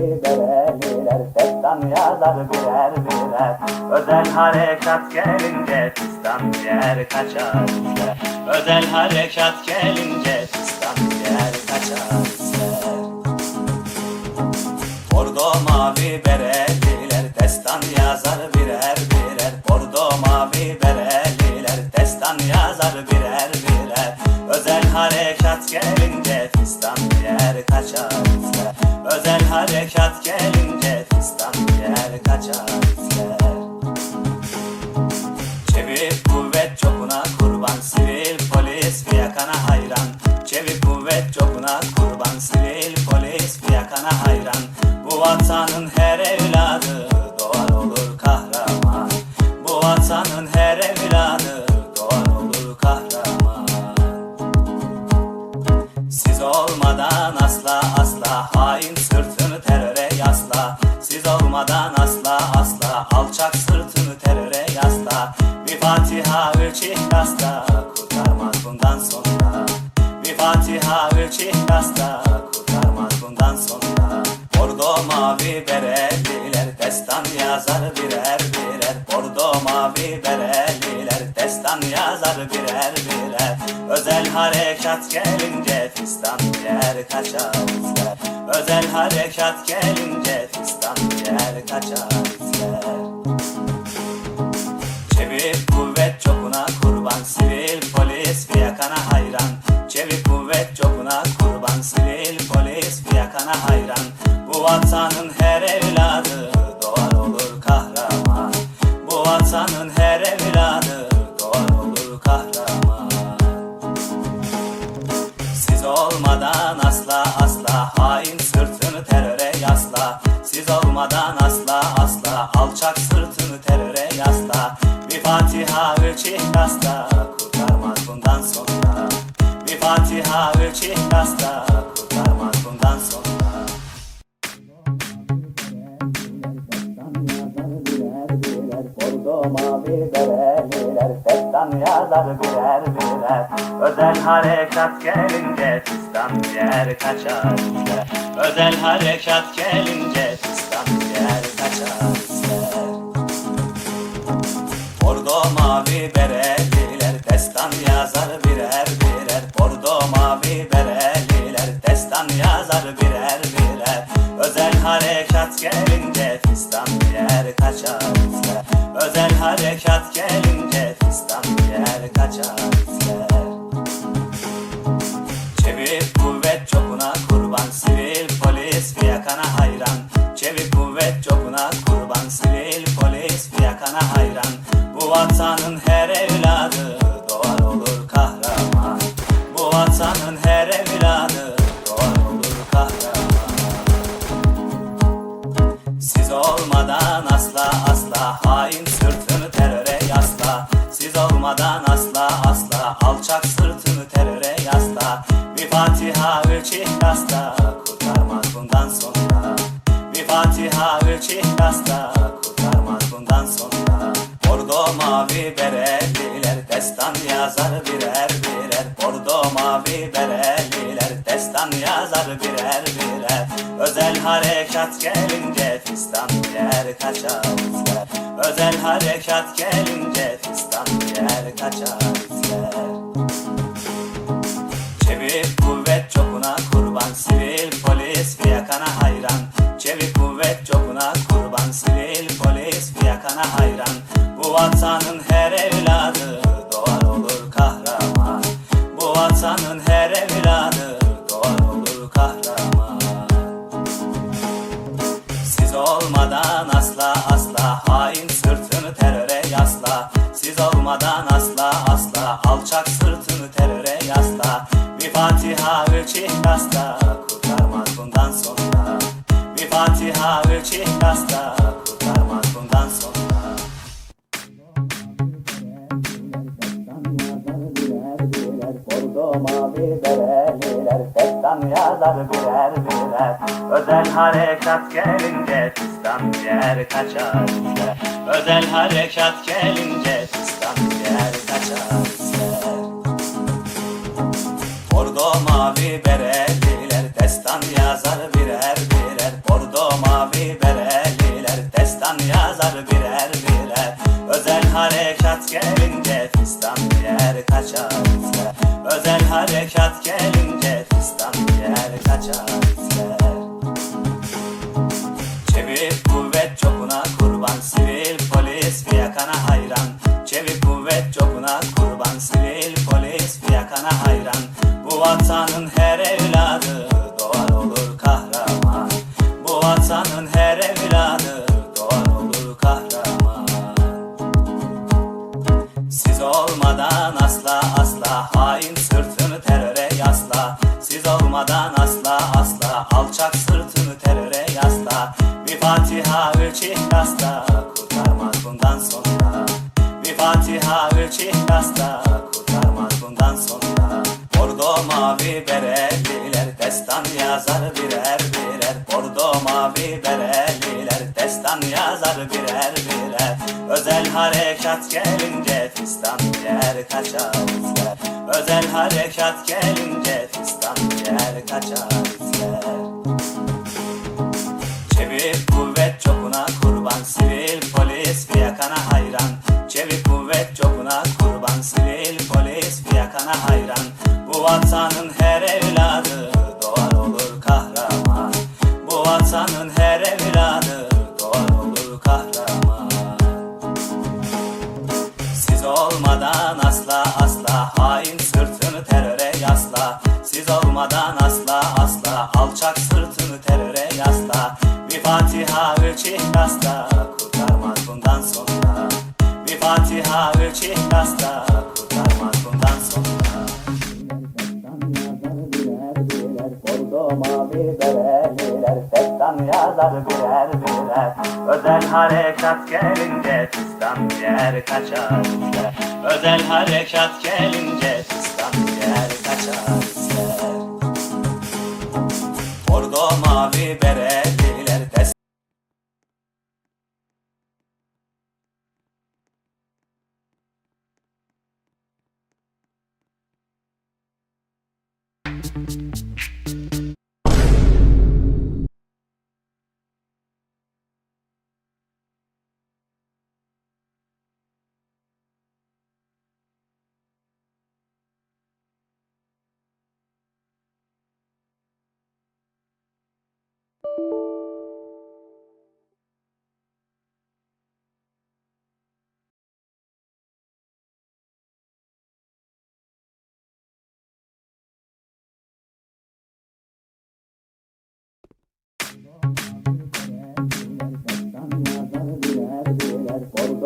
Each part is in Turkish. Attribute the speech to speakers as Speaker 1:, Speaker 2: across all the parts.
Speaker 1: mavi bereliler Destan yazar birer birer. Özel harekat gelince Fistan yer kaçar ister Özel harekat gelince Fistan yer kaçar ister Bordo mavi bereliler Destan yazar birer birer. Bordo mavi bereliler Destan yazar birer birer. Özel harekat gelince Fistan yer kaçar ister. Özel harekat gelince Fistan yer kaçar ister. Çevik kuvvet çokuna kurban Sivil polis fiyakana hayran. Çevik kuvvet çokuna kurban Sivil polis fiyakana hayran. Bu vatanın her mavi bereliler destan yazar birer birer Bordo mavi bereliler destan yazar birer birer Özel harekat gelince fistan yer kaçar Özel harekat gelince fistan yer kaçar vatanın her evladı doğar olur kahraman. Bu vatanın her evladı doğar olur kahraman. Siz olmadan asla asla hain sırtını teröre yasla. Siz olmadan asla asla alçak sırtını teröre yasla. Bir Fatiha üç ihlasla kurtarmaz bundan sonra. Bir Fatiha üç ihlasla kurtarmaz bundan sonra Bereliler Destan yazar birer birer. Özel harekat gelince Fistan yer kaçar Özel harekat gelince gelince Fistan yer kaçar ister Çevik kuvvet çokuna kurban Sivil polis fiyakana hayran. Çevik kuvvet çokuna kurban Sivil polis fiyakana hayran. Bu vatanın her evladı doğar olur kahraman. Bu vatanın her evladı doğar olur kahraman. Siz olmadan asla asla hain İhlasla kurtarmaz bundan sonra. Bordo mavi bereliler destan yazar birer birer. Bordo mavi bereliler destan yazar birer birer. Özel harekat gelince fistan yer kaçar. Özel harekat gelince fistan yer kaçar Bu vatanın her evladı doğar olur kahraman. Bu vatanın her evladı doğar olur kahraman. Siz olmadan asla asla hain sırtını teröre yasla. Siz olmadan asla asla alçak sırtını teröre yasla. Bir Fatiha üç ihlasla kurtarmaz bundan sonra. Bir Fatiha üç ihlasla Yazar birer birer Özel harekat gelince Fistan yer kaçar Özel harekat gelince Fistan yer kaçar ister. Mavi bereliler Fatiha üç ihlasla kurtarmaz bundan sonra. Bir Fatiha üç ihlasla kurtarmaz bundan sonra. Bordo mavi bereliler destan yazar birer birer. Bordo mavi bereliler destan yazar birer birer. Özel harekat gelince fistan yer kaçar. Özel harekat gelince fistan yer kaçar vatanın her evladı doğar olur kahraman. Bu vatanın her evladı doğar olur kahraman. Siz olmadan asla asla hain sırtını teröre yasla. Siz olmadan asla asla alçak sırtını teröre yasla. Bir Fatiha üç ihlasla kurtarmaz bundan sonra. Bir Fatiha üç ihlasla Bordo mavi bereliler Destan yazar birer birer. Özel harekat gelince Fistan yer kaçar Özel harekat gelince Fistan yer kaçar Bordo mavi bereliler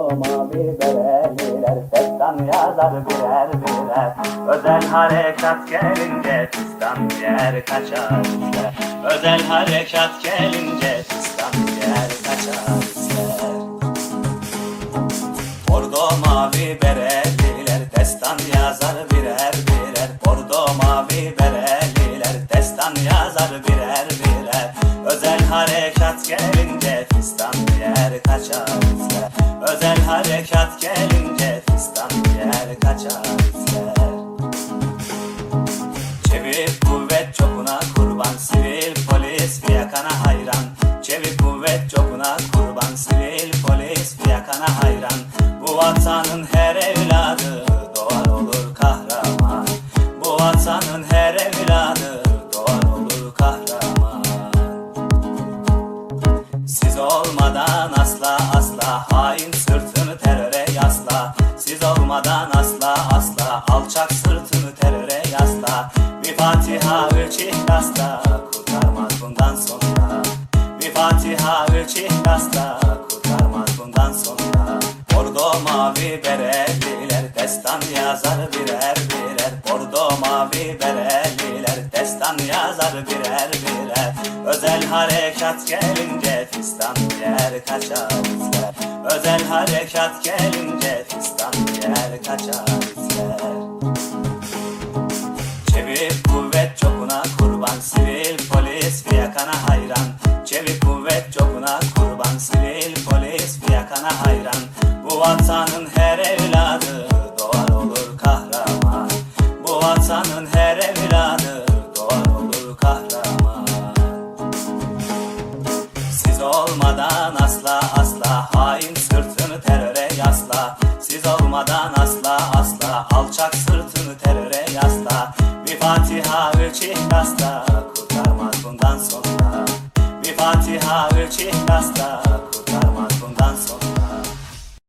Speaker 1: Bordo mavi bereliler Destan yazar birer birer. Özel harekat gelince Fistan yer kaçar Özel harekat gelince Fistan yer kaçar izler Bordo mavi bereliler Destan yazar vatanın her evladı doğar olur kahraman. Bu vatanın her evladı doğar olur kahraman. Siz olmadan asla asla bereliler destan yazar birer birer. Bordo mavi bereliler destan yazar birer birer. Özel harekat gelince fistan yer kaçar izler Özel harekat gelince fistan yer kaçar izler Çevik kuvvet çokuna kurban sivil polis fiyakana hayran. Çevik kuvvet çokuna kurban sivil polis fiyakana hayran. Bu vatanın Siz olmadan asla asla. Hain sırtını teröre yasla. Siz olmadan asla asla. Alçak sırtını teröre yasla. Bir fatiha üç ihlasta Kurtarmaz bundan sonra. Bir fatiha üç ihlasta